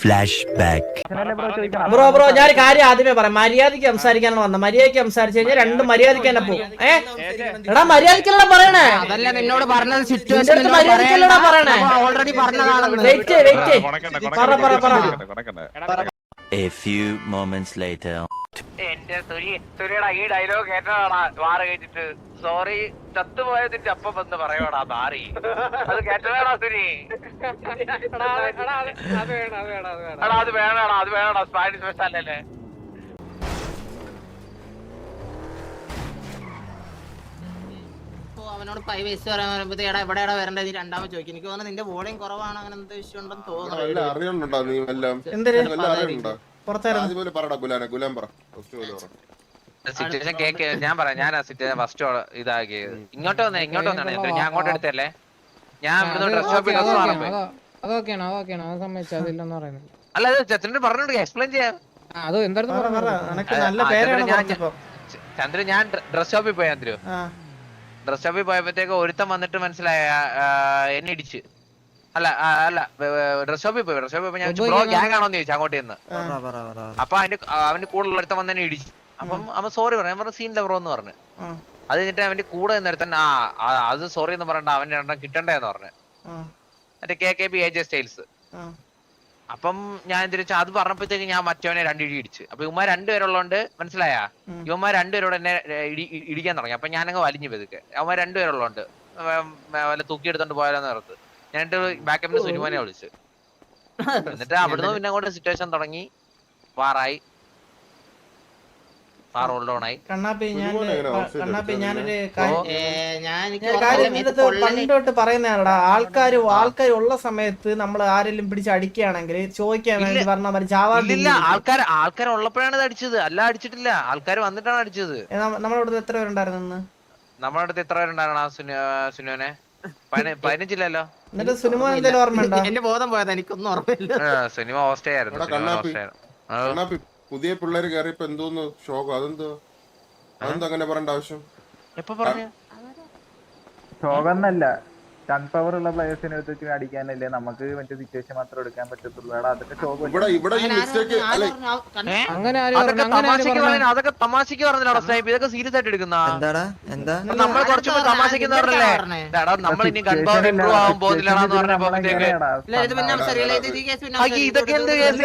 Flashback. Bro bro ഞാൻ ഒരു കാര്യം ആദ്യമേ പറയാം മര്യാദയ്ക്ക് സംസാരിക്കാനാണ് വന്നത് മര്യാദയ്ക്ക് സംസാരിച്ചു കഴിഞ്ഞാൽ രണ്ട് മര്യാദയ്ക്ക് തന്നെ പോകും ഏ എടാ മര്യാദക്കല്ല പറയണേ അതല്ല നിന്നോട് പറഞ്ഞത് സിറ്റുവേഷൻ അടുത്ത് പറയണേ ഓൾറെഡി പറഞ്ഞതാണ് വെയിറ്റ് വെയിറ്റ് പറ പറ പറ A few moments later. എന്റെ സുരി സുരിയുടെ ഈ ഡയലോഗ് കേട്ടതാടാ വാറ കേട്ടിട്ട് സോറി ചത്തുപോയതിന്റെ അപ്പം എന്ന് പറയടാ മാറി അത് കേട്ടതാടാ സുരി എടാ അത് വേണടാ അത് വേണടാ സ്പാനിഷ് സ്പെഷ്യൽ അല്ലേ? അവനോട് ഫൈവ് വയസ്സ് പറയാൻ പറയുമ്പോ എടാ എവിടെയാടാ വരേണ്ടത് നീ രണ്ടാമത് ചോദിക്കും. എനിക്ക് തോന്നുന്നു നിന്റെ വോളിയം കുറവാണ് അങ്ങനെ എന്താ വിഷയം ഉണ്ടെന്ന് തോന്നുന്നു. നീ എല്ലാം? പുറത്തായിരുന്നു ആദ്യമേ പറടാ ഗുലാനെ. ഗുലാൻ പറ. ഫസ്റ്റ് പോലെ പറ. സിറ്റുവേഷൻ കേക്ക് ഞാൻ പറയാം. ഞാൻ ആ സിറ്റുവേഷൻ ഫസ്റ്റ് ഇതാക്കിയത്. ഇങ്ങോട്ട് വന്നേ ഇങ്ങോട്ട് വന്നാണ് ഞാൻ അങ്ങോട്ട് എടുത്തല്ലേ ഞാൻ ഇവിടുന്ന് ഡ്രസ് ഷോപ്പിൽ ഡ്രസ് മാറുമ്പോ അതൊക്കെയാണ് അതൊക്കെയാണ് അത് സമ്മതിച്ചു അതില്ലെന്ന് പറയുന്നത്. അല്ല അത് ചന്ദ്രൻ പറഞ്ഞോണ്ട് എക്സ്പ്ലെയിൻ ചെയ്യാം. അത് എന്തായിരുന്നു ഞാൻ- ചന്ദ്രൻ ഞാൻ ഡ്രസ് ഷോപ്പിൽ പോയി ചന്ദ്രു. ഡ്രസ് ഷോപ്പിൽ പോയപ്പോഴത്തേക്ക് ഒരുത്തം വന്നിട്ട് മനസ്സിലായ എന്നെ ഇടിച്ച്. അല്ല അല്ല ഡ്രസ് ഷോപ്പിൽ പോയി ഡ്രസ് ഷോപ്പിൽ പോയി. ഞാൻ ബ്രോ ഗ്യാങ് ആണോന്ന് ചോദിച്ചു അങ്ങോട്ട് നിന്ന് അപ്പൊ അതിന്റെ അവന്റെ കൂടെ ഒരുത്തൻ വന്നെ ഇടിച്ചു. അപ്പം അവൻ സോറി പറഞ്ഞു. ഞാൻ പറഞ്ഞു സീനില്ല ബ്രോ എന്ന് പറഞ്ഞു. അത് കഴിഞ്ഞിട്ട് അവന്റെ കൂടെ നിന്നൊരുത്തൻ ആ ആ, അത് സോറി എന്ന് പറഞ്ഞിട്ട് അവന്റെ എണ്ണം കിട്ടണ്ടേന്ന് പറഞ്ഞു. മറ്റേ K K B A J styles. അപ്പം ഞാൻ തിരിച്ചു അത് പറഞ്ഞപ്പോഴത്തേക്ക് ഞാൻ മറ്റവനെ രണ്ട് ഇടി ഇടിച്ച്. അപ്പൊ ഇവന്മാർ രണ്ടുപേരുള്ളതുകൊണ്ട് മനസ്സിലായ. ഇവന്മാർ രണ്ടുപേരോട് എന്നെ ഇടി ഇടിക്കാൻ തുടങ്ങി. അപ്പൊ ഞാനങ്ങ് വലിഞ്ഞു പെതുക്കെ. അവന്മാർ രണ്ടുപേരുള്ളതുകൊണ്ട് വല്ല തൂക്കി എടുത്തോണ്ട് നേരത്ത് ഞാൻ ഞാൻ ബാക്കപ്പിന്റെ സുനിമാനെ വിളിച്ചു. എന്നിട്ട് അവിടുന്ന് പിന്നെ അങ്ങോട്ട് സിറ്റുവേഷൻ തുടങ്ങി. വാറായി. എനിക്ക് ഞാൻ ഓർമ്മയില്ല, കാര്യം മേത്ത് നിന്റെ പൊള്ളൽ പണ്ട് തൊട്ട് പറയുന്നതാണടാ ആൾക്കാർ ആൾക്കാർ ഉള്ള സമയത്ത് നമ്മൾ ആരെങ്കിലും പിടിച്ച് അടിക്കുകയാണെങ്കിൽ ചോദിക്കാൻ വേണ്ടി പറഞ്ഞാൽ മതി ജാവാ ആൾക്കാർ ആൾക്കാർ ഉള്ളപ്പോഴാണ് ഇത് അടിച്ചത്. അല്ല അടിച്ചിട്ടില്ല. ആൾക്കാർ വന്നിട്ടാണ് അടിച്ചത്. നമ്മളിവിടെ എത്ര പേരുണ്ടായിരുന്നു നമ്മുടെ അടുത്ത് എത്ര പേരുണ്ടായിരുന്നു ആ സുനു സുനുവിനെ? പതിന- പതിനഞ്ചില്ലല്ലോ? എന്നിട്ട് സിനിമ എന്തെങ്കിലും ഓർമ്മയുണ്ടോ? എന്റെ ബോധം പോയത് എനിക്കൊന്നും ഓർമ്മയില്ല. ആ, സിനിമ ഹോസ്റ്റേ ആയിരുന്നു പുതിയ പിള്ളേര് കയറിയപ്പോ എന്തോന്ന് ശോകം? അതെന്തോ? അതെന്തോ അങ്ങനെ പറയേണ്ട ആവശ്യം? ശോകം എന്നല്ല ശോകന്നല്ല. ടൺ പവർ ഉള്ള പ്ലേയേഴ്സിനെ വെച്ച് അടിക്കാനല്ലേ നമുക്ക് മറ്റേ സിറ്റുവേഷൻ മാത്രം എടുക്കാൻ പറ്റത്തുള്ളൂ അതൊക്കെ? അങ്ങനെ അതൊക്കെ തമാശക്ക് പറഞ്ഞില്ല ഇതൊക്കെ സീരിയസ് ആയിട്ട് എടുക്കുന്ന നമ്മൾ തമാശക്ക് പറഞ്ഞല്ലേ നമ്മൾ ഇനി ഇമ്പ്രൂവ് ആവാൻ പോകുന്നില്ലാന്ന് പറഞ്ഞപ്പോഴത്തേക്ക് ഇതൊക്കെ എന്ത് കേസ്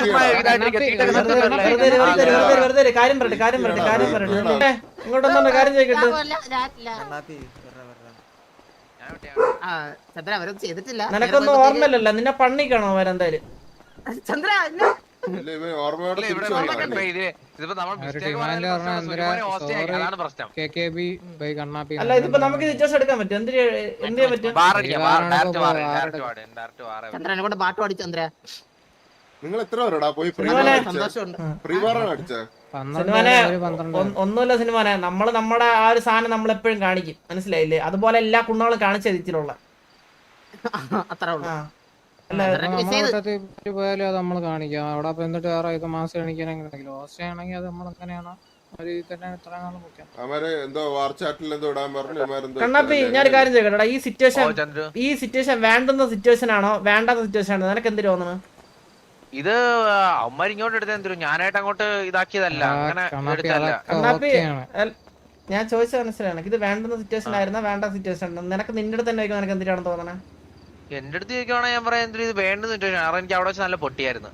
ചുമ്മാ കാര്യം പറയട്ടെ കാര്യം പറയട്ടെ കാര്യം പറയട്ടെ ഇങ്ങോട്ടൊന്നും കാര്യം ചെയ്യട്ടെ നിനക്കൊന്നും ഓർമ്മയില്ലല്ലോ? നിന്നെ പണിക്കണോ അവരെന്തായാലും ചന്ദ്ര അല്ല ഇതിപ്പോ നമുക്ക് സിറ്റുവേഷൻ എടുക്കാൻ പറ്റും. എന്ത് ചെയ്യ- എന്ത് ചെയ്യാൻ പറ്റും? ചന്ദ്രനെ കൊണ്ട് പാട്ട് പാടി ചന്ദ്ര. നിങ്ങൾ എത്ര പേരടാ? പോയി ഫ്രീ അടിച്ച? സിനിമനെ ഒന്നുമില്ല സിനിമനെ നമ്മൾ നമ്മുടെ ആ ഒരു സാധനം നമ്മൾ എപ്പോഴും കാണിക്കും. മനസ്സിലായില്ലേ? അതുപോലെ എല്ലാ കുണ്ണുകളും കാണിച്ച രീതിയിലുള്ള പോയാലും അത് നമ്മൾ കാണിക്കാം. അവിടെ എന്നിട്ട് വേറെ ഇത് മാസം കാണിക്കാനെങ്കിൽ ഹോസ്റ്റ് ആണെങ്കിൽ അത് നമ്മൾ അങ്ങനെയാണ് കണ്ണാപ്പി ഞാനൊരു കാര്യം ചോദിക്കട്ടെ. ഈ സിറ്റുവേഷൻ ഈ സിറ്റുവേഷൻ വേണ്ടുന്ന സിറ്റുവേഷൻ ആണോ? വേണ്ടാത്ത സിറ്റുവേഷൻ ആണോ? നിനക്ക് എന്ത് തോന്നുന്നു? ഇത് അവന്മാർ ഇങ്ങോട്ട് എടുത്ത എന്തിരും ഞാനായിട്ട് അങ്ങോട്ട് ഇതാക്കിയതല്ല. അങ്ങനെ എടുത്തല്ല ഞാൻ ചോദിച്ചത് മനസ്സിലാണ് ഇത് വേണ്ടുന്ന സിറ്റുവേഷൻ ആയിരുന്ന? വേണ്ട സിറ്റുവേഷൻ നിനക്ക് നിന്റെ അടുത്ത് തന്നെ നിനക്ക് എന്തിനാണെന്ന് തോന്നണേ? എന്റെ അടുത്ത് ചോദിക്കുവാണെങ്കിൽ ഞാൻ പറയാം എന്തൊരു ഇത് വേണ്ട സിറ്റുവേഷൻ കാരണം എനിക്ക് അവിടെ വെച്ച് നല്ല പൊട്ടിയായിരുന്നു.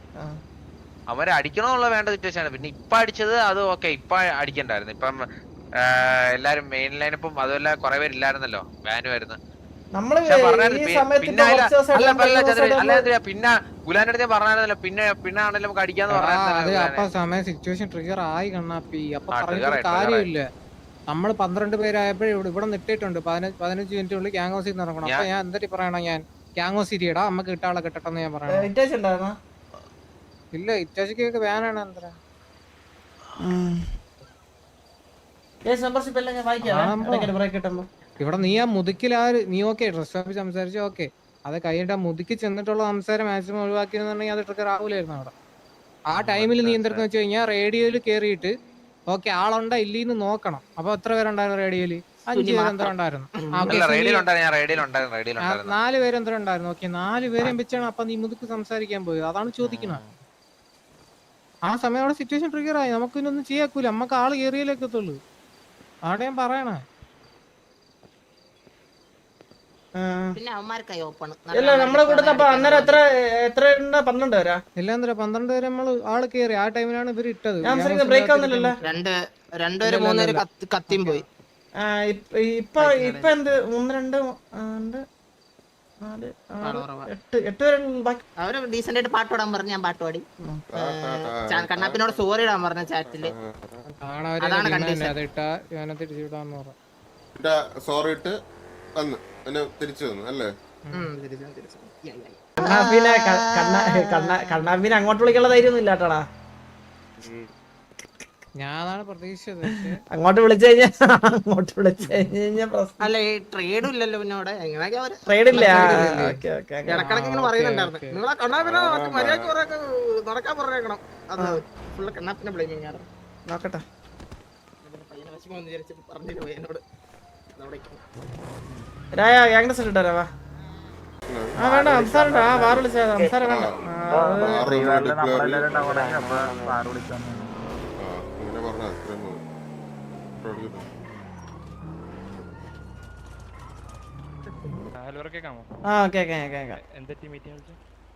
അവരെ അടിക്കണമെന്നുള്ള വേണ്ട സിറ്റുവേഷൻ ആണ് പിന്നെ ഇപ്പൊ അടിച്ചത് അത് ഓക്കെ ഇപ്പൊ അടിക്കണ്ടായിരുന്നു. ഇപ്പം എല്ലാരും മെയിൻ ലൈനപ്പും അതുമല്ല കുറെ പേരില്ലായിരുന്നല്ലോ ബാനും നമ്മൾ ഈ സമയത്ത് പിന്നെ പിന്നെ ഗുലാന്റെ അടുത്ത് പിന്നെ പിന്നെ ആണെങ്കിലും നമുക്ക് അടിക്കാന്ന് അപ്പൊ സമയം സിറ്റുവേഷൻ ട്രിഗർ ആയി കണ്ണാപ്പി. അപ്പൊ പറഞ്ഞിട്ട് കാര്യമില്ല. നമ്മൾ പന്ത്രണ്ട് പേരായപ്പോഴേ ഇവിടെ ഇവിടെ നിട്ടിട്ടുണ്ട്. പതിനഞ്ച് മിനിറ്റ് മിനിറ്റിനുള്ളിൽ ഗ്യാങ്ങോസിൽ നിന്ന് ഇറങ്ങണം. അപ്പൊ ഞാൻ എന്തൊരു പറയണം ഞാൻ? ക്യാങ്കോസ് ഇരിയടാ നമുക്ക് കിട്ടാളെ കിട്ടട്ടെന്ന് ഞാൻ പറയണം. ഇല്ല ഇറ്റാച്ചിക്ക് വേനാണ് എന്താ യെസ് മെമ്പർഷിപ്പ് എല്ലാം ഞാൻ വായിക്കാം? ബ്രേക്ക് കിട്ടുമ്പോ ഇവിടെ നീ ആ മുതുക്കിൽ ആ നീ ഓക്കെ ഡ്രസ് ഷോപ്പിൽ സംസാരിച്ചു ഓക്കെ അത് കഴിഞ്ഞിട്ട് ആ മുതുക്കി ചെന്നിട്ടുള്ള സംസാരം മാക്സിമം ഒഴിവാക്കിയെന്നുണ്ടെങ്കിൽ അത് ട്രിഗർ ആവൂലായിരുന്നു അവിടെ. ആ ടൈമിൽ നീ എന്തെടുക്കുന്ന വെച്ച് കഴിഞ്ഞാൽ റേഡിയോയിൽ കയറിയിട്ട് ഓക്കെ ആളുണ്ടോ ഇല്ലീന്ന് നോക്കണം. അപ്പൊ എത്ര പേരുണ്ടായിരുന്നു റേഡിയോയിൽ അഞ്ച് പേരെന്തോ ഉണ്ടായിരുന്നു. നാല് പേരെന്തോ ഉണ്ടായിരുന്നു. ഓക്കെ നാല് പേരെയും വെച്ചാണ് അപ്പൊ നീ മുതുക്ക് സംസാരിക്കാൻ പോയത്. അതാണ് ചോദിക്കുന്നത് ആ. സമയം അവിടെ സിറ്റുവേഷൻ ട്രിഗർ ആയി. നമുക്ക് ഇതൊന്നും ചെയ്യാക്കൂല. നമുക്ക് ആൾ കയറിയാലേക്കത്തുള്ളൂ അവിടെ ഞാൻ പറയണേ ആ. പിന്നെ അവന്മാർക്കായി ഓപ്പൺ അല്ല നമ്മളെ കൂട്ടത്തിൽ അപ്പൊ അന്നേരം എത്ര എത്ര പന്ത്രണ്ട് ഇല്ലാന്തര പന്ത്രണ്ട് പേര് നമ്മൾ ആൾ കേറി. ആ ടൈമിലാണ് ഇവർ ഇട്ടത്. ബ്രേക്ക് ആവുന്നില്ലല്ലോ? രണ്ട് രണ്ടുപേര് മൂന്നുപേര് കത്തി കത്തിയും പോയി. ഇപ്പ- ഇപ്പൊ ഇപ്പൊ എന്ത്? ഒന്ന് രണ്ട് അവർ ഡീസെന്റ് ആയിട്ട് പാട്ട് പാടാൻ പറഞ്ഞു ഞാൻ പാട്ട് പാടി. കണ്ണാപ്പിനോട് സോറി ഇടാൻ പറഞ്ഞ ചാറ്റിൽ അതാണ് പറഞ്ഞു. സോറി ഇട്ട് വന്ന്. എന്നെ തിരിച്ചു വന്നു അല്ലേ. കണ്ണാപ്പിനെ അങ്ങോട്ട് വിളിക്കാനുള്ള ധൈര്യൊന്നും ഞാനാണ് ഞാൻ അതാണ് പ്രതീക്ഷിച്ചത് അങ്ങോട്ട് വിളിച്ചു കഴിഞ്ഞാൽ അങ്ങോട്ട് വിളിച്ചു കഴിഞ്ഞാൽ പ്രശ്നം. അല്ല ഈ ട്രേഡും ഇല്ലല്ലോ പിന്നെ അവിടെ. എങ്ങനെയൊക്കെ ട്രേഡ് ഇല്ല. ഓക്കെ ഓക്കെ ഇടക്കിടക്ക് ഇങ്ങനെ പറയുന്നുണ്ടായിരുന്നു ഓക്കേ, ഓക്കേ. നിങ്ങളെ കണ്ണാപ്പിനെ മര്യാദയ്ക്ക് കുറെയൊക്കെ നടക്കാൻ പറഞ്ഞേക്കണം. അത് ഫുള്ള് കണ്ണാപ്പിനെ ബ്ലെയിമിങ് ആണ്. നോക്കട്ടെ. പയ്യനെ വിഷമം എന്ന് വിചാരിച്ചിട്ട് പറഞ്ഞിട്ട് പോയി എന്നോട് വാ. ആ വേണ്ട സംസാരം വിളിച്ചാ സംസാരം വേണ്ട.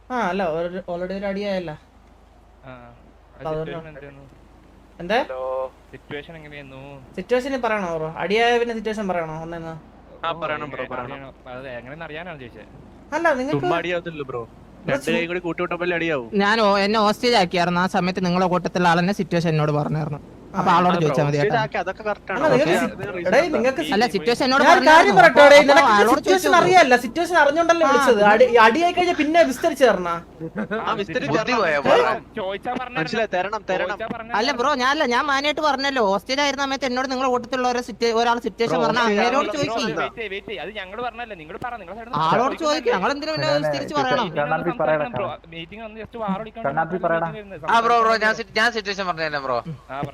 ആ അല്ല ഓൾറെഡി ഒരു അടിയായല്ല. എന്താ? സിറ്റുവേഷൻ എങ്ങനെയായിരുന്നു? സിറ്റുവേഷൻ പറയണോ ബ്രോ അടിയായ പിന്നെ സിറ്റുവേഷൻ പറയണോ? ഒന്നെന്ന്. ആ പറയണം ബ്രോ പറയണം. അതെ എങ്ങനെയെന്ന് അറിയാനാണ് ചോദിച്ചത് അല്ല നിങ്ങൾക്ക് അടിയാവത്തില്ല ബ്രോ രണ്ട് കൈ കൂടി കൂട്ടിവിട്ടപ്പോൾ അടിയാവും? ഞാൻ എന്നെ ഹോസ്റ്റേജ് ആക്കിയായിരുന്നു. ആ സമയത്ത് നിങ്ങളെ കൂട്ടത്തിലുള്ള ആളെന്നെ സിറ്റുവേഷൻ എന്നോട് പറഞ്ഞായിരുന്നു. അപ്പൊ ആളോട് ചോദിച്ചാൽ മതി സിറ്റുവേഷൻ എന്നോട് ഞാൻ കാര്യം പറഞ്ഞായിരുന്നു. എടേ, നിനക്ക് സിറ്റുവേഷൻ ചോദിച്ചു അറിയാല്ല. സിറ്റുവേഷൻ അറിഞ്ഞോണ്ടല്ലേ വിളിച്ചത്. അടി അടിയായി കഴിഞ്ഞാൽ പിന്നെ വിസ്തരിച്ച് തരണ. അല്ല ബ്രോ ഞാനല്ല ഞാൻ മാനായിട്ട് പറഞ്ഞല്ലോ. ഹോസ്റ്റലിൽ ആയിരുന്ന സമയത്ത് എന്നോട് നിങ്ങൾ കൂട്ടത്തിലുള്ള ഒരാൾ സിറ്റുവേഷൻ പറഞ്ഞ അങ്ങനെയോട് ചോദിക്കും. അത് ഞങ്ങൾ പറഞ്ഞല്ലേ? നിങ്ങൾ പറ നിങ്ങൾ ആളോട് ചോദിക്കും. ഞങ്ങൾ എന്തിനു തിരിച്ചു പറയണം? ആ ബ്രോ ബ്രോ ഞാൻ സിറ്റുവേഷൻ പറഞ്ഞല്ലോ ബ്രോ.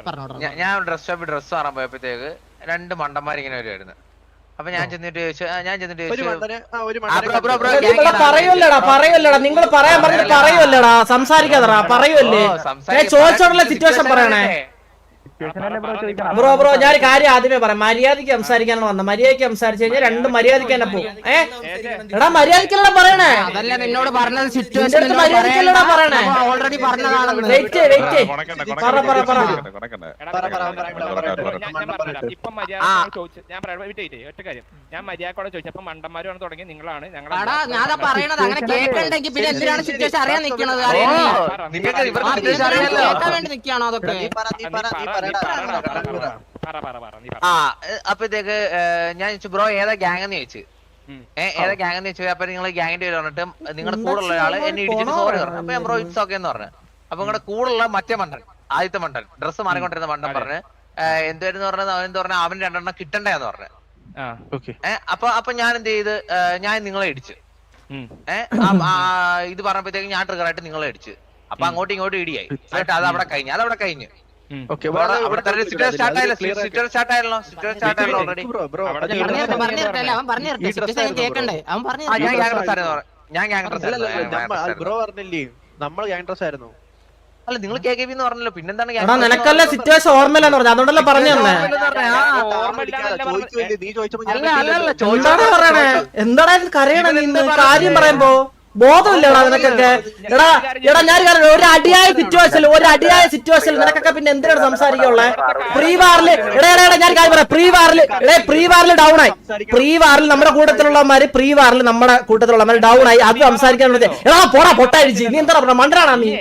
പറഞ്ഞോട്ടോ ഞാൻ ഡ്രസ് ഷോപ്പിൽ ഡ്രസ് മാറാൻ പോയപ്പോഴത്തേക്ക് രണ്ട് മണ്ടന്മാർ ഇങ്ങനെ വരുമായിരുന്നു അപ്പൊ ഞാൻ ചെന്നിട്ട് ചോദിച്ചു ഞാൻ ചെന്നിട്ട് പറയുമല്ലടാ പറയുമല്ലടാ നിങ്ങൾ പറയാൻ പറഞ്ഞിട്ട് പറയുമല്ലടാ സംസാരിക്കാതടാ പറയുമല്ലേ ഞാൻ ചോദിച്ചോണ്ടുള്ള സിറ്റുവേഷൻ പറയണേ. ബ്രോ ബ്രോ ബ്രോ ഞാൻ കാര്യം ആദ്യമേ പറയാം. മര്യാദയ്ക്ക് സംസാരിക്കാനാണ് വന്നത് മര്യാദയ്ക്ക് സംസാരിച്ചു കഴിഞ്ഞാൽ രണ്ട് മര്യാദയ്ക്ക് തന്നെ പോകും. ഏ? എടാ മര്യാദക്കല്ലടാ പറയണേ. അതല്ല നിന്നോട് പറഞ്ഞത് സിറ്റുവേഷൻ അടുത്ത് മര്യാദയ്ക്കല്ലടാ പറയണേ. ഓൾറെഡി പറഞ്ഞതാണ്. വെയിറ്റ് വെയിറ്റ് പറ പറ പറ ഇപ്പം മര്യാദ ചോദിച്ചു ഞാൻ വിട്ടേ ഒറ്റ കാര്യം. ഞാൻ മര്യാദക്കോടെ ചോദിച്ചപ്പോ മണ്ടന്മാരാണ് തുടങ്ങി നിങ്ങളാണ് പറയണത് അങ്ങനെ കേൾക്കണ്ടെങ്കിൽ പിന്നെ എന്തിനാണ് സിറ്റുവേഷൻ അറിയാൻ നിൽക്കണത് കേൾക്കാൻ വേണ്ടി നിൽക്കുകയാണോ അതൊക്കെ. പറ പറ പറ ആ ഏ, അപ്പഴത്തേക്ക് ഞാൻ ചോദിച്ചു ബ്രോ ഏതാ ഗ്യാങ് എന്ന് ചോദിച്ചു. ഏതാ ഗ്യാങ് എന്ന് ചോദിച്ചു? അപ്പൊ നിങ്ങൾ ഗ്യാങ്ങിന്റെ പേര് പറഞ്ഞിട്ട് നിങ്ങളുടെ കൂടെ ഉള്ള ഒരാൾ എന്നെ ഇടിച്ചിട്ട് സോറി പറഞ്ഞു. അപ്പൊ ഞാൻ ബ്രോ ഇറ്റ്സ് ഓക്കെ എന്ന് പറഞ്ഞു. അപ്പൊ നിങ്ങളുടെ കൂടെ ഉള്ള മറ്റേ മണ്ടൻ ആദ്യത്തെ മണ്ടൻ ഡ്രസ്സ് മാറിക്കൊണ്ടിരുന്ന മണ്ടൻ പറഞ്ഞ് എന്തായിരുന്നു പറഞ്ഞത്? അവൻ എന്ത് പറഞ്ഞ? അവൻ രണ്ടെണ്ണം കിട്ടണ്ടെന്ന് പറഞ്ഞു. ആ. ഓക്കെ. ഏഹ് അപ്പൊ അപ്പൊ ഞാൻ എന്ത് ചെയ്ത്? ഞാൻ നിങ്ങളെ ഇടിച്ചു. ഏഹ് ഇത് പറഞ്ഞപ്പോഴത്തേക്ക് ഞാൻ ട്രിഗർ ആയിട്ട് നിങ്ങളെ ഇടിച്ചു. അപ്പൊ അങ്ങോട്ടും ഇങ്ങോട്ടും ഇടിയായി. എന്നിട്ട് അത് അവിടെ കഴിഞ്ഞു അത് അവിടെ കഴിഞ്ഞു ഞാൻ ബ്രോ. പറഞ്ഞില്ലേ നമ്മൾ ഗ്യാങ് ഡ്രസ് ആയിരുന്നു. അല്ല നിങ്ങൾ കെ കെ ബി എന്ന് പറഞ്ഞല്ലോ. പിന്നെന്താണ് നിനക്കല്ല എടാ dress? നിനക്കല്ലേ സിറ്റുവേഷൻ ഓർമ്മയില്ലെന്ന് പറഞ്ഞു അതുകൊണ്ടല്ലേ പറഞ്ഞു തന്നെ എന്താടാ പറയണേ? എന്താടാ കരയണേ കാര്യം പറയുമ്പോ ബോധമില്ലടാ നിനക്കൊക്കെ എടാ എടാ ഞാൻ ഒരു കാര്യം- ഒരു അടിയായ സിറ്റുവേഷനിൽ ഒരു അടിയായ സിറ്റുവേഷനിൽ നിനക്കൊക്കെ പിന്നെ എന്തിനാണ് സംസാരിക്കുള്ളത് പ്രീ വാറിൽ എടാ എടാ എടാ ഞാൻ കാര്യം പറയാം പ്രീ വാറിൽ എടേ പ്രീ വാറിൽ ഡൗൺ ആയി പ്രീ വാറിൽ നമ്മുടെ കൂട്ടത്തിലുള്ളമാര് പ്രീ വാറിൽ നമ്മുടെ കൂട്ടത്തിലുള്ളമാര് ഡൗൺ ആയി അത് സംസാരിക്കാൻ വേണ്ടി എടാ പോടാ പൊട്ടടിച്ച് നീ എന്താ പറഞ്ഞ മണ്ടനാണാ നീ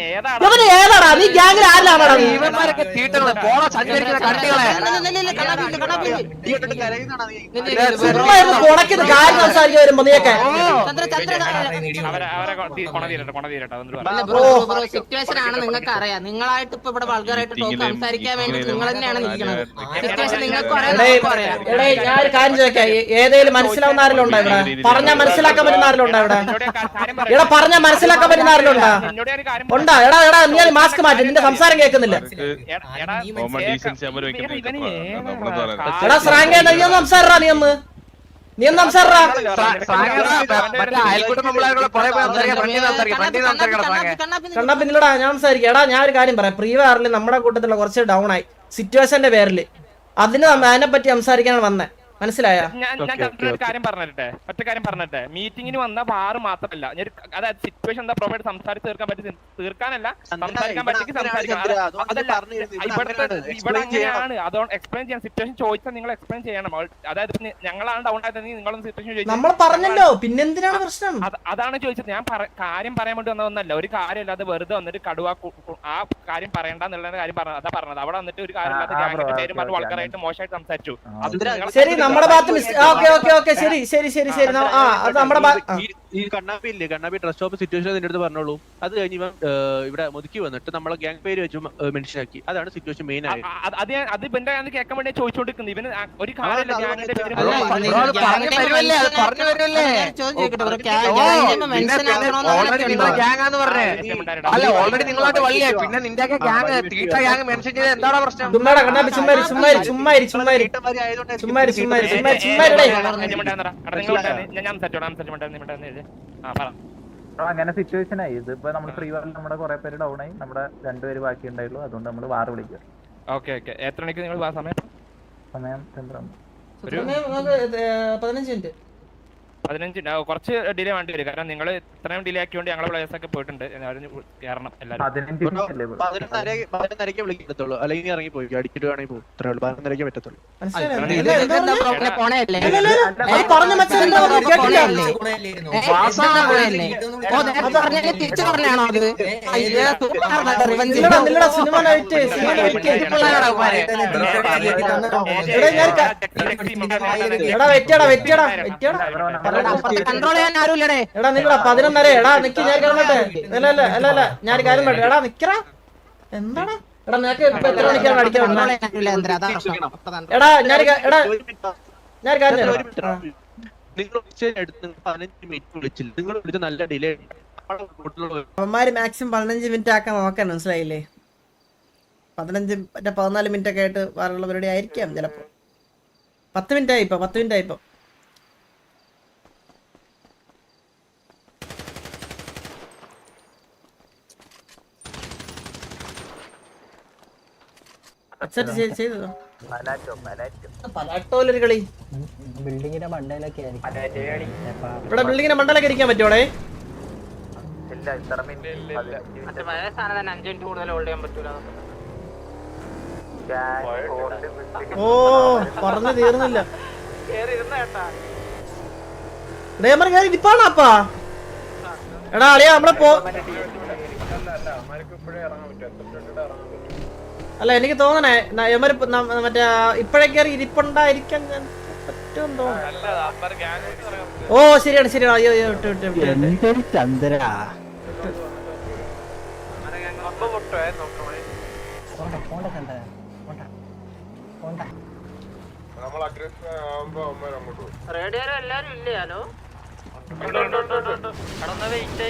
ഇവന് ഏതാടാ നീ ഗ്യാങ്ങിൽ ആരിലാണാടാ നീ ഇവന്മാരൊക്കെ ചുമ്മാ കുണക്കുന്ന കാര്യം സംസാരിക്കാൻ വരുമ്പോ നീയൊക്കെ ബ്രോ ബ്രോ സിറ്റുവേഷൻ ആണ് നിങ്ങൾക്ക് അറിയാം. നിങ്ങളായിട്ട് ഇപ്പൊ ഇവിടെ വൾഗറായിട്ട് ടോക്ക് സംസാരിക്കാൻ വേണ്ടി നിങ്ങൾ തന്നെയാണ് നിൽക്കുന്നത്. സിറ്റുവേഷൻ നിങ്ങൾക്ക് അറിയാം. എടേ ഞാൻ ഒരു കാര്യം ചോദിക്കാം. ഏ- ഏതേലും മനസ്സിലാവുന്ന ആരെങ്കിലും ഇവിടെ? പറഞ്ഞാ മനസ്സിലാക്കാൻ പറ്റുന്ന ആരെങ്കിലും ഉണ്ടോ ഇവിടെ? എടാ പറഞ്ഞാ മനസ്സിലാക്കാൻ പറ്റുന്ന ആരെങ്കിലും ഉണ്ടോ? ഉണ്ടാ? എടാ എടാ നീ മാസ്ക് മാറ്റി. നിന്റെ സംസാരം കേൾക്കുന്നില്ല. എടാ സ്രാങ്കേ നീ ഒന്ന് സംസാരടാ നീ ഒന്ന്. നീ ഒന്ന് സംസാറാ ഞാൻ സംസാരിക്കാം. എടാ ഞാൻ ഒരു കാര്യം പറയാം. പ്രീ വാറിൽ നമ്മുടെ കൂട്ടത്തിലുള്ള കുറച്ച് ഡൗൺ ആയി. സിറ്റുവേഷന്റെ പേരിൽ. അതിന് അതിനെ പറ്റി സംസാരിക്കാൻ വന്നത് മനസ്സിലായ? ഞാൻ ഒരു കാര്യം പറഞ്ഞിട്ടെ ഒറ്റ കാര്യം പറഞ്ഞിട്ടെ മീറ്റിംഗിന് വന്ന ബാറ് മാത്രമല്ല. ഞാൻ ഒരു- അതായത് സിറ്റുവേഷൻ എന്താ? പ്രോപ്പർട്ട് സംസാരിച്ച് തീർക്കാൻ പറ്റി തീർക്കാനല്ല. സംസാരിക്കാൻ പറ്റി സംസാരിക്കാം. അത് അതല്ല ഇവിടുത്തെ ഇവിടെ അങ്ങനെയാണ്. അതുകൊണ്ട് എക്സ്പ്ലെയിൻ ചെയ്യാൻ സിറ്റുവേഷൻ ചോദിച്ചാൽ നിങ്ങൾ എക്സ്പ്ലെയിൻ ചെയ്യണം. അതായത് ഞങ്ങളാണ് ഡൗൺ ആയതെങ്കിൽ നിങ്ങളൊന്ന് സിറ്റുവേഷൻ ചോദിച്ചു നമ്മൾ പറഞ്ഞല്ലോ. പിന്നെന്തിനാണ് പ്രശ്നം? അതാണ് ചോദിച്ചത്. ഞാൻ കാര്യം പറയാൻ വേണ്ടി വന്നതൊന്നല്ല. ഒരു കാര്യമില്ലാതെ വെറുതെ വന്നിട്ട് കടുവ ആ കാര്യം പറയണ്ട എന്നുള്ള കാര്യം പറഞ്ഞത് അതാ പറഞ്ഞത്. അവിടെ വന്നിട്ട് ഒരു കാര്യമില്ലാത്ത പേര് പറഞ്ഞ് okay, മോശമായിട്ട് സംസാരിച്ചു. അത് ശരി നമ്മുടെ ഭാഗത്ത് ഓക്കെ ഓക്കെ ഓക്കെ. ശരി ശരി ശരി ശരി. ആ അത് നമ്മുടെ ഈ- കണ്ണാപ്പി ഇല്ലേ കണ്ണാപ്പി ഡ്രസ് ഷോപ്പ് സിറ്റുവേഷൻ നിന്റെ അടുത്ത് പറഞ്ഞോളൂ. അത് കഴിഞ്ഞ് ഇവൻ ഇവിടെ മുതുക്കി വന്നിട്ട് നമ്മളെ ഗ്യാങ് പേര് വെച്ച് മെൻഷൻ ആക്കി. അതാണ് സിറ്റുവേഷൻ മെയിൻ ആയത് അത് ഞാൻ- അത് ഇവന്റെ കേൾക്കാൻ വേണ്ടി ചോദിച്ചോണ്ടിരിക്കുന്നത് ഇവന് ഒരു അല്ല ഓൾറെഡി നിങ്ങളായിട്ട് പിന്നെ നിന്റെ ഒക്കെ ഗ്യാങ് തീട്ട ഗ്യാങ് മെൻഷൻ ചെയ്ത് എന്താണ് പ്രശ്നം? ചുമ്മാരി ചുമ്മാരി അങ്ങനെ സിറ്റുവേഷൻ ആയി. ഇതിപ്പോ നമ്മൾ ഫ്രീ വാറിൽ നമ്മുടെ കുറെ പേര് ഡൗൺ ആയി. നമ്മുടെ രണ്ടുപേര് ബാക്കി ഉണ്ടായുള്ളൂ. അതുകൊണ്ട് നമ്മൾ വാർ വിളിക്കുക. Okay okay. എത്ര മണിക്ക് നിങ്ങൾ സമയം? സമയം സമയം പതിനഞ്ച് മിനിറ്റ്. പതിനഞ്ച് കുറച്ച് ഡിലേ വേണ്ടി വരും കാരണം നിങ്ങൾ ഇത്രയും ഡിലേ ആക്കി വേണ്ടി ഞങ്ങളെ പ്ലേസ് ഒക്കെ പോയിട്ടുണ്ട് കയറണം എല്ലാവരും പതിനൊന്നരക്ക് വിളിക്കത്തുള്ളൂ അല്ലെങ്കിൽ ഇറങ്ങി പോയി അടിച്ചിട്ട് ഇത്രേ ഉള്ളൂ വെറ്റടാ വെറ്റടാ വെറ്റടാ കൺട്രോൾ ചെയ്യാൻ ആരുമില്ലടേ. എടാ നിങ്ങള പതിനൊന്നര എടാ നിക്ക് ഞാൻ കിടന്നട്ടെ അല്ല അല്ല അല്ല അല്ല ഞാൻ കാര്യം പറയട്ടെ. എടാ നിക്കറ എന്താണ് എടാ നിനക്ക് ഇപ്പൊ എത്ര മണിക്കാണ് അടിക്കാൻ കൺട്രോൾ ചെയ്യാൻ ആരുമില്ല അതാ പ്രശ്നം. അപ്പുറത്ത് control എടാ ഞാൻ എടാ ഞാൻ കാര്യം. നിങ്ങൾ പതിനഞ്ച് മിനിറ്റ് വിളിച്ചില്ല. നിങ്ങൾ വിളിച്ച നല്ല ഡിലേ അവന്മാര് മാക്സിമം പതിനഞ്ച് മിനിറ്റ് ആക്കാൻ നോക്കാൻ മനസ്സിലായില്ലേ? പതിനഞ്ച് മറ്റേ പതിനാല് മിനിറ്റ് ഒക്കെ ആയിട്ട് വേറെ പരിപാടി ആയിരിക്കാം ചിലപ്പോ. പത്ത് മിനിറ്റ് ആയിപ്പോ ഇപ്പൊ പത്ത് മിനിറ്റ് ആയി പലാട്ടോലൊരു കളി? ബിൽഡിങ്ങിന്റെ മണ്ടയിലൊക്കെ ഇവിടെ ഇരിക്കാൻ പറ്റുവാണേ? ഓ പറഞ്ഞു തീർന്നില്ല. ഡേമറിപ്പാണപ്പാ എടാ അളിയാ നമ്മളെ പോ അല്ല എനിക്ക് തോന്നണേ ഇവർ മറ്റേ ഇപ്പോഴേക്കേറി ഇരിപ്പുണ്ടായിരിക്കാൻ ഞാൻ ഓ ശരിയാണ് ശരിയാണ്. അയ്യോ അയ്യോ വിട്ടു വിട്ടു വിട്ടു റേഡിയോ വെയിറ്റ്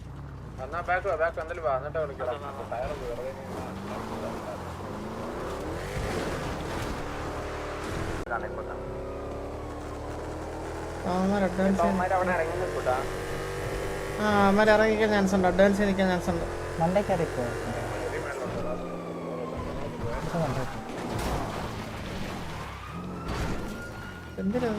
എന്നാ ബാക്ക് വാ ബാക്ക് എന്തായാലും വാ എന്നിട്ട് വിളിക്കാം. ടയർ വെറുതെ ഇറങ്ങിക്കാൻ ചാൻസ് ഉണ്ട്. അഡ്വാൻസ് നിൽക്കാൻ ചാൻസ് ഉണ്ട്. മണ്ടേക്ക് കയറിപ്പോ എന്തിനാ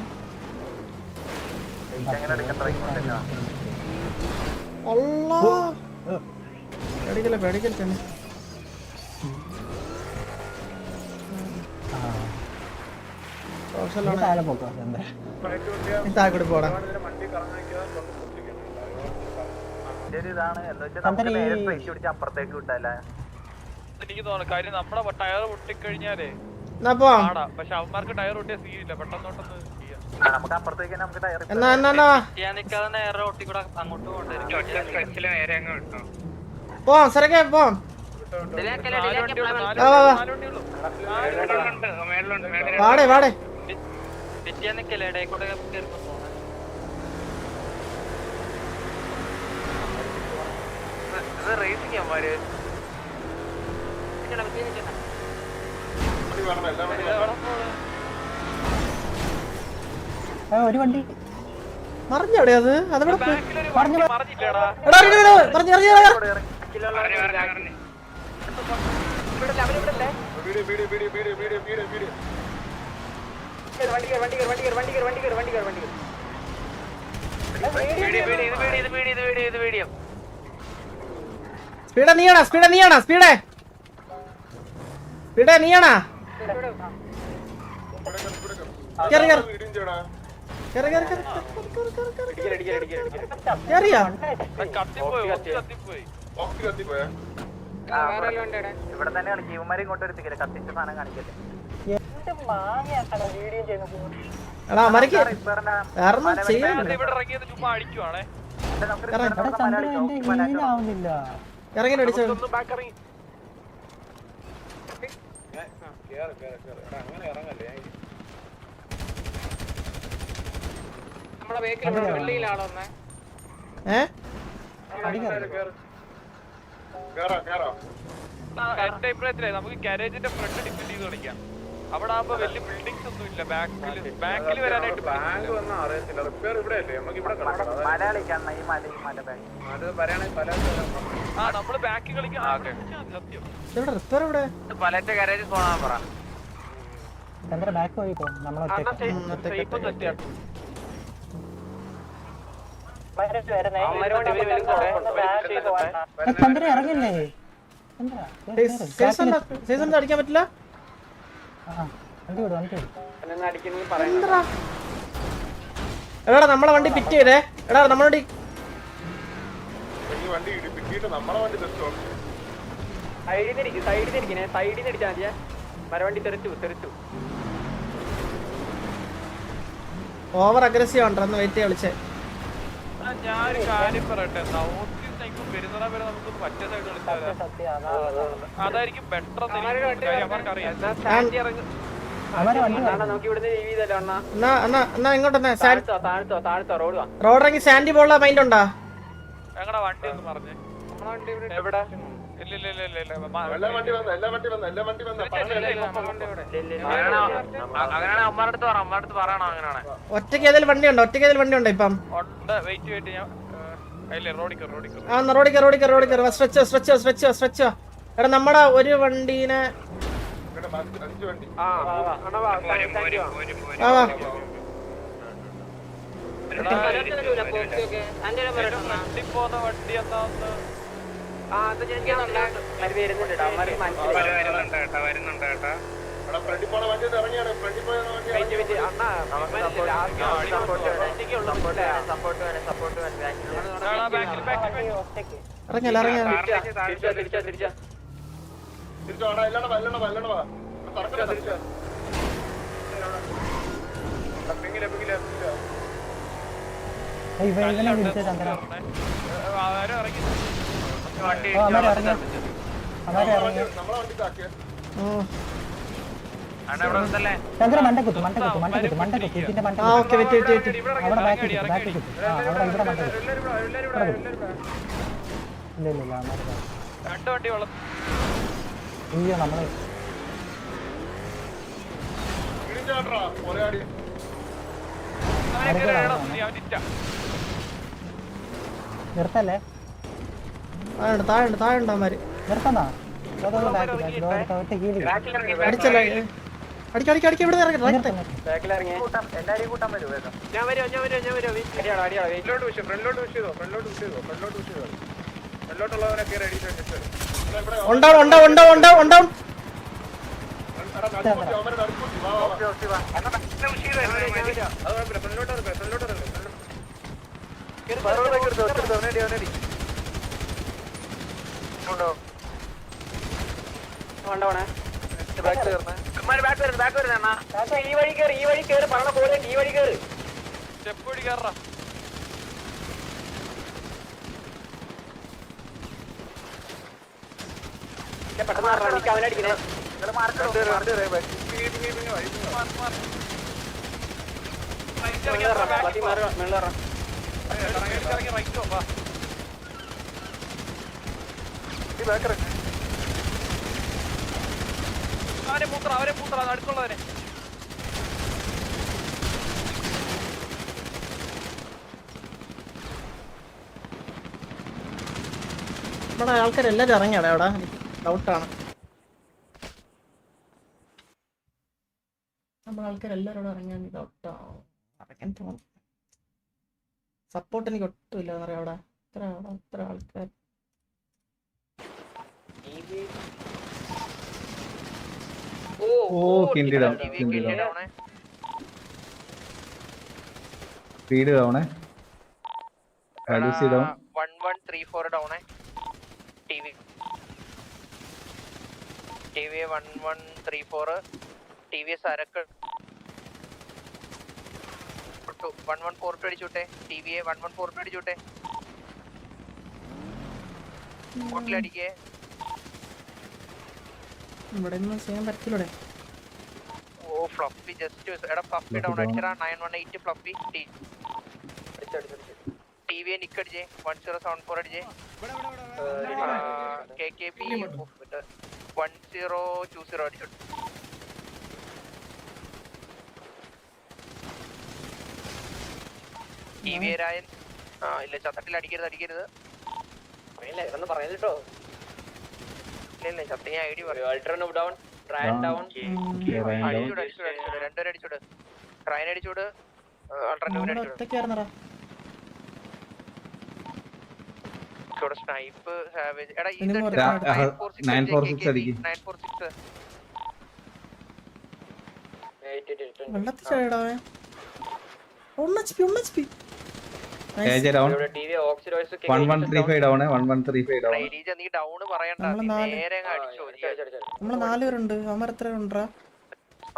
പേടിക്കല്ലേ പേടിക്കല്ലേ തന്നെ താഴെ പോക്കോ എന്താ താഴെ പോടാ. എനിക്ക് തോന്നുന്നു കാര്യം നമ്മുടെ ടയർ പൊട്ടിക്കഴിഞ്ഞാലേ പക്ഷെ അവന്മാർക്ക് ടയർ പൊട്ടിയ സീനില്ല പെട്ടെന്നോട്ടൊന്ന് നമുക്ക് അപ്പുറത്തേക്ക് നമുക്ക് ടയർ എന്നാ എന്നാ എന്നാ. ഞാൻ നിൽക്കാതെ നേരെ റോട്ടിൽ കൂടെ അങ്ങോട്ട് കൊണ്ടുവരും പോവാം സരക്കെ പോവാം. വാ വാ വാ. വാടേ വാടേ. തെറ്റിയാൻ നിക്കല്ലേ ഇടയിൽ കൂടെ കയറി ഇത് റേസിംഗ് എല്ലാ വണ്ടി വേണം ആ, ഒരു വണ്ടി മറിഞ്ഞവിടെ അത് അതവിടെ? പറഞ്ഞു എടാ ഇറങ്ങി, ഇറങ്ങി, ഇറങ്ങി, പറഞ്ഞു സ്പീഡ നീയാണാ സ്പീഡ നീയാണാ സ്പീഡേ സ്പീഡേ നീയാണാ കേറി കേറി ഇവിടെ കത്തിച്ച സാധനം കാണിക്കല്ലേ എടാ മരക്ക് വേറെ ഒന്നും ചെയ്യാനില്ല ഇറങ്ങ് മല ചന്ദ്രൻ അടിക്കും. എന്റെ ഹീലാവുന്നില്ല ഇറങ്ങി അടിച്ചു ഒന്ന് നമ്മളെ ബേക്കിൽ വെള്ളിയിലാണോ ഒന്ന് ഏ? എന്റെ അഭിപ്രായത്തിലേ നമുക്ക് ഗാരേജിന്റെ ഫ്രണ്ട് ഡിപ്പെൻഡ് ചെയ്ത് കളിക്കാം. അവിടെ ആകുമ്പോ വലിയ ബിൽഡിങ്സ് ഒന്നും ഇല്ല. ബാക്കിൽ ബാക്കിൽ വരാനായിട്ട് ബാങ്ക് വന്നാ അറിയത്തില്ല. റിപ്പയർ ഇവിടെ അല്ലേ? നമുക്ക് ഇവിടെ ആ നമ്മൾ ബാക്കിൽ കളിക്കാം ആ, സത്യം. ഇവിടെ റിപ്പയർ ഇവിടെ പലറ്റ ഗാരേജ് പോണാൻ പറ. ബാക്ക് പോയിക്കോ നമ്മളൊറ്റ ഇറങ്ങില്ലേ. സീസൺ സീസൺ അടിക്കാൻ പറ്റില്ല? എടാ നമ്മളെ വണ്ടി പിറ്റ് ചെയ്തേ. എടാ നമ്മളെ വണ്ടി സൈഡിൽ നിന്ന് സൈഡിൽ നിന്ന് ഇരിക്കണേ സൈഡിൽ നിന്ന് അടിച്ചാൽ മതിയെ മരവണ്ടി തെറിച്ചു തെറിച്ചു. ഓവർ അഗ്രസീവ് ഉണ്ടോ ഒന്ന് വെയിറ്റ് വിളിച്ചേ. ഞാൻ കാര്യം പറയട്ടെ. വരെ നമുക്ക് സൈഡ് കളിച്ചാൽ. അതായിരിക്കും ബെറ്റർ അവർക്കറിയാം. റോഡ് സാൻഡി പോലുള്ള മൈൻഡ് ഉണ്ടാ? ഞങ്ങളുടെ വണ്ടി ഒന്ന് പറഞ്ഞേ എവിടെ? വണ്ടി വണ്ടി വണ്ടി ഒറ്റയ്ക്ക് ഏതെങ്കിലും വണ്ടി ഉണ്ടോ ഒറ്റയ്ക്ക് ഏതെങ്കിലും വണ്ടി ഉണ്ടോ ഇപ്പം ഉണ്ട് വെയിറ്റ് വെയിറ്റ് ഞാൻ ഏ, റോഡിക്ക് റോഡിക്ക് ആ റോഡിക്ക് റോഡിക്ക് റോഡിക്ക് സ്ട്രെച്ച് സ്ട്രെച്ച് സ്ട്രെച്ച് സ്ട്രെച്ച് എടാ നമ്മടെ ഒരു വണ്ടീനെ വണ്ടി ആ അണ്ണാ വാ താങ്ക് യു ആ വാ ഫ്രണ്ടിൽ പോകുന്ന വണ്ടി എന്താ ഒന്ന് എടാ ഫ്രണ്ടിൽ പോണ വണ്ടി ഒന്ന് ഇറങ്ങിയാണ് ഫ്രണ്ടിൽ പോയ വണ്ടി ഇറങ്ങി. ബാക്കിൽ ബാക്കിൽ ഇറങ്ങിയാ ഇവനെ വിളിച്ച ചന്ദ്ര മണ്ട കുത്തു മണ്ട കുത്തു മണ്ട കുത്തു മണ്ട കുത്തു ഇതിന്റെ മണ്ട അവിടെ ബാക്കി കുത്തു ബാക്കി കുത്തു അവിടെ ഇവിടെ കുത്തു. ഇല്ല ഇല്ല ഇല്ല അയ്യോ നമ്മൾ. നിർത്തല്ലേ? താഴെ താഴെ താഴെ കീഴിൽ അടിച്ചല്ലേ അടിക്ക അടിക്ക അടിക്ക ഇവിടെ ഇറങ്ങി. ഇറങ്ങട്ടെ എല്ലാരെയും കൂട്ടാൻ വരും ഞാൻ വരും ഞാൻ വരും ഞാൻ വരും ഫ്രണ്ടിലോട്ട് വിഷു ഫ്രണ്ടിലോട്ട് വിഷു ചെയ്തോ ഫ്രണ്ടിലോട്ട് വിഷു ചെയ്തോ ഫ്രണ്ടിലോട്ട് വിഷു ചെയ്തോ. ഫ്രണ്ടിലോട്ടുള്ളവനൊക്കെ റെഡി ചെയ്തിട്ട് ഉണ്ടാവും ഉണ്ടാവും ഉണ്ടാവും ഉണ്ടാവും ഉണ്ടാവും ഫ്രണ്ടിലോട്ട് ഫ്രണ്ടിലോട്ട് ഇറക്കുക ഈ വഴി കയറി ഈ വഴി കയറി പറഞ്ഞ പോലെ ഈ വഴി കയറി സ്റ്റെപ്പ് കൂടി കയറാ പെട്ടെന്ന് മാറണം എനിക്ക് അവനടിക്കണേ അവരെ മൂത്ര അവരെ മൂത്ര അടുത്തുള്ളവരെ. ഇവിടെ ആൾക്കാരെല്ലാരും ഇറങ്ങിയാടെ അവിടെ ഡൗട്ടാണ് നമ്മുടെ ആൾക്കാരെല്ലാരും ഇവിടെ ഇറങ്ങിയാണ് ഡൗട്ടാണ് ഇറങ്ങാൻ തോന്നുന്നു സപ്പോർട്ട് എനിക്ക് ഒട്ടും ഇല്ല എന്ന് പറയാം അവിടെ ഇത്ര അവിടെ ഇത്ര ആൾക്കാർ ഓ കിണ്ടിടാം കിണ്ടിടാം speed ആവണേ down one one three four ഡൗണേ T V T V one one three four T V S അരക്ക് one one four two അടിച്ചോട്ടെ T V one one four two അടിച്ചോട്ടെ ബോട്ടിലടിക്കേ ഇവിടെ ഒന്നും ചെയ്യാൻ പറ്റില്ലൂടെ. ഓ ഫ്ലഫി ജസ്റ്റ് എടാ fluffy down അടിച്ചടാ nine one eight fluffy T T V നിക്ക് അടിച്ചേ. One zero seven four അടിച്ചേ. K K P. One zero two zero അടിച്ചോട്ടെ. T V രായൻ ആ ഇല്ല ചത്തട്ടിൽ അടിക്കരുത് അടിക്കരുത്. ഇതൊന്നും പറയുന്നത് കേട്ടോ. ഇല്ല ഞാൻ ഐ ഡി പറയും അൾട്രോൺ ഡൗൺ ട്രയൽ ഡൗൺ അടിച്ചോട് അടിച്ചോട് അടിച്ചോട് രണ്ടുപേരും അടിച്ചോട്. ട്രൈൻ അടിച്ചോട് അൾട്രനൂവിന് അടിച്ചോട്. ഇവിടെ സ്നൈപ്പ് സാവേജ് എടാ ഇത്. Nine four six. Nine four six വെള്ളത്തിൽ ചാടാ ഒന്ന് എച്ച് പി ഒന്ന് എച്ച് പി നമ്മൾ നീ നാല്. നേരെ അങ്ങ് അടിച്ചോ നമ്മൾ നാല് പേരുണ്ട് അവന്മാർ എത്ര ഉണ്ടാ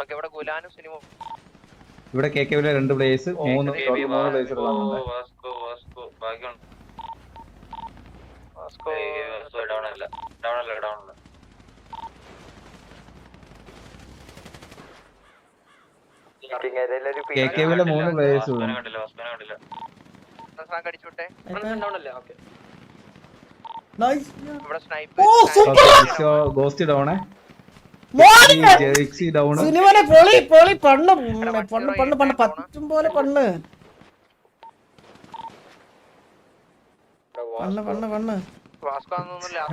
ഇവിടെ സിനിമ ഇവിടെ കെ കെ രണ്ട് പ്ലേയേഴ്സ് മൂന്ന് മൂന്ന് പ്ലേയേഴ്സ് കെ കെ മൂന്ന് പ്ലേയേഴ്സ് ഉള്ളു. ഗോസ്റ്റ് ഡൗൺ മോനെ. ജെക്സി ഡൗൺ സിനിമനെ പൊളി പൊളി പണ്ണ്. പണ്ണ് പണ്ണ് പണ്ണ്. പറ്റും പോലെ പണ്ണ്. പണ്ണ് പണ്ണ് പണ്ണ്.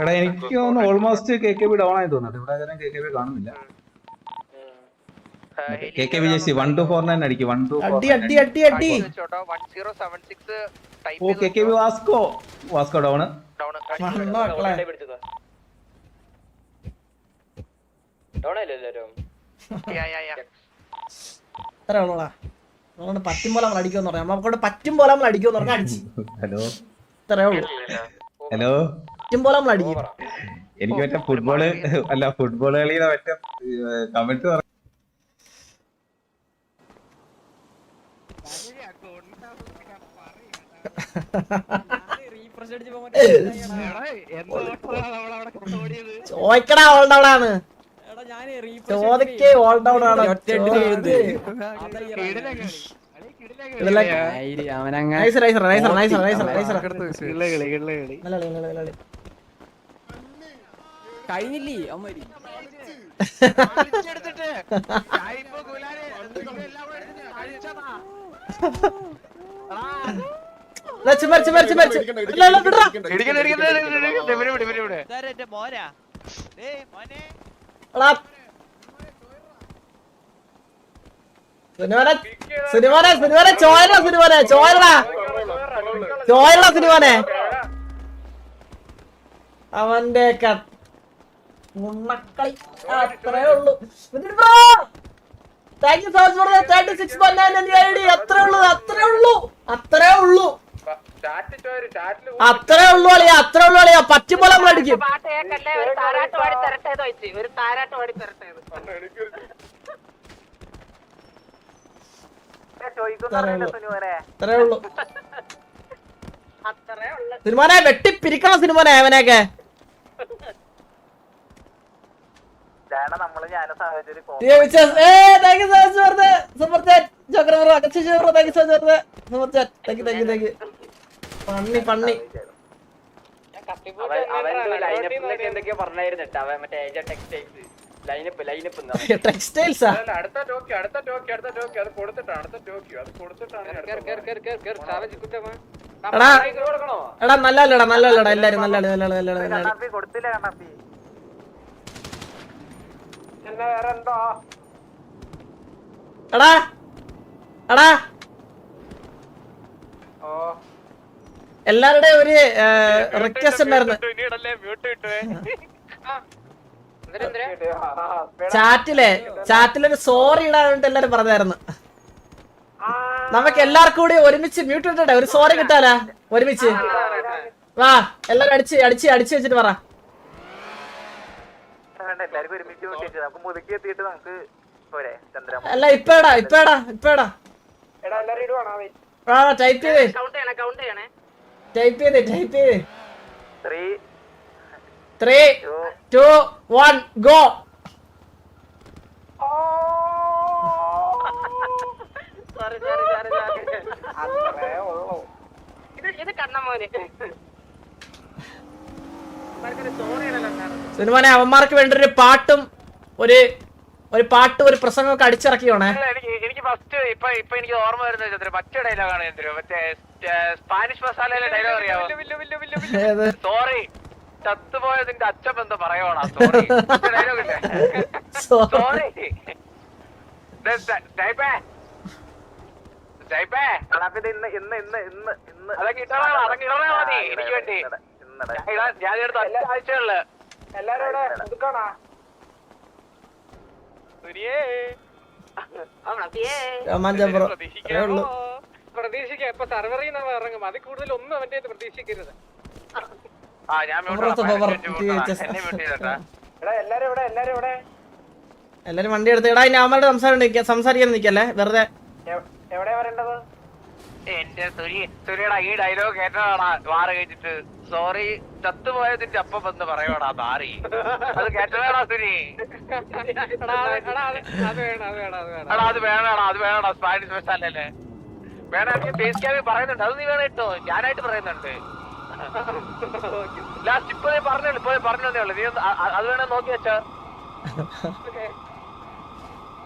എടാ എനിക്ക് തോന്നുന്നു almost K K B down ആയി തോന്നുന്നു. ഇവിടെ കെ കെ ബി കാണുന്നില്ല. കെ കെ ബി ജെസി വൺ ടു ഫോർ നയൻ അടിക്കും വൺ ടു അടി അടി അടി അടി. One zero seven six O K K B Vasco. Vasco down down മണ്ണ് മക്കളെ ഇത്ര ഉള്ളൂടാ നമ്മളോട് പറ്റും പോലെ നമ്മൾ അടിക്കുമെന്ന് പറയാം നമ്മളെ പറ്റും പോലെ നമ്മൾ അടിക്കുമെന്ന് പറഞ്ഞാൽ അടിച്ചു. ഹലോ ഇത്രേ ഉള്ളൂ. ഹലോ പറ്റും പോലെ നമ്മൾ അടിക്കും. എനിക്ക് മറ്റേ ഫുട്ബോൾ അല്ല ഫുട്ബോൾ കളിയുടെ മറ്റേ കമന്റ് പറ ചോദിക്കടാ ഓൾ ഡൗൺ ആണ് ചോദിക്കേ ഓൾ ഡൗൺ ആണ് nice nice nice nice nice nice out ആണ്. ചോദിക്കേ ഓൾഡ് ഔട്ട് ആണ്. കഴിഞ്ഞില്ലേ? അമ്മരി ദാ സിനിമനെ സിനിമനെ സിനിമനെ ചോയല സിനിമനെ സിനിമനെ അവന്റെ മുണ്ണക്കളി. അത്രേ ഉള്ളൂ. Thank you so much four thirty six point nine I D അത്രേ ഉള്ളൂ അത്രേ ഉള്ളൂ അത്രേ ഉള്ളൂ. അത്രേ ഉള്ളൂ അളിയാ അത്രേ ഉള്ളൂ അളിയാ. പറ്റുമ്പോൾ നമ്മൾ അടിക്കും. അത്രേ ഉള്ളൂ. സിനിമനെ വെട്ടിപ്പിരിക്കണം സിനിമനെ അവനെയൊക്കെ. നമ്മൾ ഞാനും സാഹചര്യം. Joker bro, Shiva bro, you so much for the super chat. Thank you, thank you, thank you. പണ്ണി പണ്ണി ടെക്സ്റ്റൈൽസ്. ലൈനപ്പ് ലൈനപ്പ് ടെക്സ്റ്റൈൽസാ? അടുത്ത ടോക്കി അടുത്ത ടോക്കി അടുത്ത ടോക്കി അത് കൊടുത്തിട്ടാണ് അടുത്ത ടോക്കി അത് കൊടുത്തിട്ടാണ് എടാ. എടാ നല്ലല്ലടാ നല്ലല്ലടാ എല്ലാരും നല്ലതാണ് നല്ലതാണ് നല്ലതാണ് നല്ലതാണ് കൊടുത്തില്ല കണ്ണാപ്പി. എടാ. എടാ എല്ലാവരുടെയും ഒരു റിക്വസ്റ്റ് ഉണ്ടായിരുന്നു. ചാറ്റിലെ ചാറ്റിലൊരു സോറി ഇടാൻ വേണ്ടി എല്ലാരും പറഞ്ഞായിരുന്നു. നമുക്ക് എല്ലാവർക്കും കൂടി ഒരുമിച്ച് മ്യൂട്ട് ഇട്ടേ ഒരു സോറി കിട്ടാലാ ഒരുമിച്ച്. വാ എല്ലാരും അടിച്ച് അടിച്ച് അടിച്ച് വെച്ചിട്ട് പറ. അല്ല ഇപ്പേടാ ഇപ്പേടാ ഇപ്പേടാ. ആ ടൈപ്പ് ചെയ്തേ. കൗണ്ട് ചെയ്യണേ കൗണ്ട് ചെയ്യണേ. ടൈപ്പ് ചെയ്തേ ടൈപ്പ് ചെയ്തേ. Three two one go sorry sorry sorry ഇത് ഇത് കണ്ണമോന് സിനിമനെ അവന്മാർക്ക് വേണ്ട ഒരു പാട്ടും ഒരു ഒരു പാട്ട് ഒരു പ്രസംഗമൊക്കെ അടിച്ചിറക്കിയോണേ? എനിക്ക് എനിക്ക് ഫസ്റ്റ് ഇപ്പൊ ഇപ്പൊ എനിക്ക് ഓർമ്മ വരുന്നത് പച്ച മറ്റേ ഡയലോഗാണ് മറ്റേ സ്പാനിഷ് മസാലയിലെ ഡയലോഗ് അറിയാമോ? സോറി ചത്തുപോയതിന്റെ അച്ഛൻ എന്താ പറയണോ സോറി ഡയലോഗ് ഇല്ലേ? സോറി ടൈപ്പേ ടൈപ്പേ കണ്ണാപ്പി ഇത് ഇന്ന് ഇന്ന് ഇന്ന് ഇന്ന് ഇന്ന്. അതൊക്കെ ഇട്ടോളാം അതൊക്കെ ഇടണേ മതി എനിക്ക് വേണ്ടി. ഇന്നടെ ഞാൻ ഇടാൻ- ഞാൻ എടുത്ത ഒറ്റ ആഴ്ചകളിൽ രോമാഞ്ചം ബ്രോ അത്രേ ഉള്ളൂ. പ്രതീക്ഷിക്കാം ഇപ്പൊ സർവറിൽ നിന്ന് ഇറങ്ങും അതിൽ കൂടുതൽ ഒന്നും അവന്റെ അടുത്ത് പ്രതീക്ഷിക്കരുത്. ആ ഞാൻ mute അപ്പുറത്ത് ഇടാം. power എന്നെ mute ഇടാം. THS. എന്നെ mute ചെയ്തേട്ടാ. എല്ലാരും വണ്ടി എടുത്ത്. എടാ ഇനി അവന്മാരുടെ സംസാരം സംസാരിക്കാൻ നിക്കല്ലേ വെറുതെ. എന്റെ സുരി സുരിയുടെ ഈ ഡയലോഗ് കേട്ടതാടാ വാറ് കേട്ടിട്ട്. സോറി ചത്തുപോയതിന്റെ അപ്പം വന്ന് പറയോടാ ബാറി. അത് കേട്ടതാടാ സുരി എടാ, അത് വേണോ അത് അത് വേണം അത് വേണം അത് വേണം. അത് വേണടാ അത് വേണടാ സ്പാനിഷ് സ്പെഷ്യൽ അല്ലേ വേണമെങ്കിൽ ക്യാമി പറയുന്നുണ്ട്. അത് നീ വേണം കേട്ടോ ഞാനായിട്ട് പറയുന്നുണ്ട്. ലാസ്റ്റ് ഇപ്പൊ പറഞ്ഞു പറഞ്ഞുള്ളൂ ഇപ്പൊ പറഞ്ഞു ഉള്ളൂ. നീ അത് വേണേ നോക്കി വെച്ചോ.